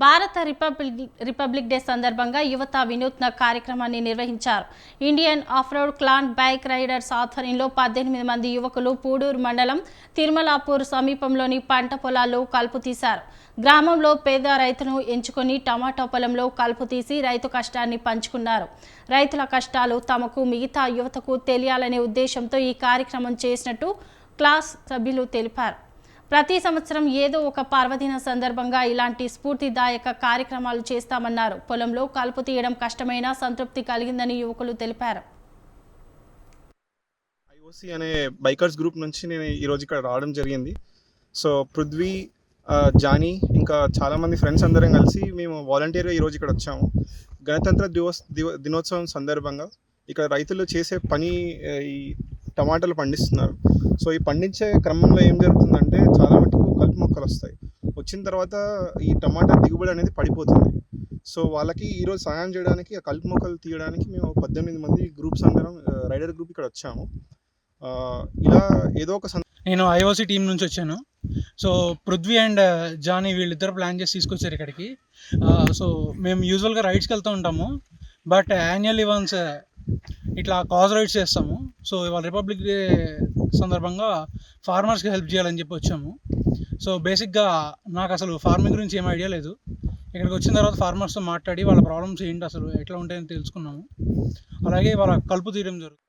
భారత republic republic day సందర్భంగా యువత వినూత్న కార్యక్రమాన్ని నిర్వహించారు. Indian offroad clan bike riders ఆధ్వర్యంలో పద్దెనిమిది మంది యువకులు పూడూరు మండలం తిరుమలాపూర్ సమీపంలోని పంట పొలాల్లో కలుపు తీశారు. గ్రామంలో పేద రైతును ఎంచుకొని టమాటో పొలంలో కలుపు తీసి రైతు కష్టాన్ని పంచుకున్నారు. రైతుల కష్టాలు తమకు మిగతా యువతకు తెలియాలనే ఉద్దేశంతో ఈ కార్యక్రమం చేసినట్టు క్లాస్ సభ్యులు తెలిపారు. ప్రతి సంవత్సరం ఏదో ఒక పర్వదిన సందర్భంగా ఇలాంటి స్ఫూర్తిదాయక కార్యక్రమాలు చేస్తామన్నారు. పొలంలో కలుపు తీయడం కష్టమైనా సంతృప్తి కలిగిందని యువకులు తెలిపారు. ఐఓసి అనే బైకర్స్ గ్రూప్ నుంచి నేను ఈరోజు ఇక్కడ రావడం జరిగింది. సో పృథ్వీ జానీ ఇంకా చాలామంది ఫ్రెండ్స్ అందరం కలిసి మేము వాలంటీర్గా ఈరోజు ఇక్కడ వచ్చాము. గణతంత్ర దివస్ దినోత్సవం సందర్భంగా ఇక్కడ రైతులు చేసే పని ఈ టమాటాలు పండిస్తున్నారు. సో ఈ పండించే క్రమంలో ఏం జరుగుతుందంటే చాలా మటుకు కలుపు మొక్కలు వస్తాయి. వచ్చిన తర్వాత ఈ టమాటా దిగుబడి అనేది పడిపోతుంది. సో వాళ్ళకి ఈరోజు సహాయం చేయడానికి ఆ కలుపు మొక్కలు తీయడానికి మేము పద్దెనిమిది మంది గ్రూప్స్ అందరం రైడర్ గ్రూప్ ఇక్కడ వచ్చాము. ఇలా ఏదో ఒక సం- నేను ఐఓసి టీం నుంచి వచ్చాను. సో పృథ్వీ అండ్ జానీ వీళ్ళిద్దరు ప్లాన్ చేసి తీసుకొచ్చారు ఇక్కడికి. సో మేము యూజువల్గా రైడ్స్కి వెళ్తూ ఉంటాము. బట్ యాన్యువల్లీ వన్స్ ఇట్లా కాజ్ రైడ్స్ చేస్తాము. సో ఇవాళ రిపబ్లిక్ డే సందర్భంగా ఫార్మర్స్కి హెల్ప్ చేయాలని చెప్పి వచ్చాము. సో బేసిక్గా నాకు అసలు ఫార్మింగ్ గురించి ఏం ఐడియా లేదు. ఇక్కడికి వచ్చిన తర్వాత ఫార్మర్స్తో మాట్లాడి వాళ్ళ ప్రాబ్లమ్స్ ఏంటి అసలు ఎట్లా ఉంటాయని తెలుసుకున్నాము. అలాగే వాళ్ళ కలుపు తీయడం జరుగుతుంది.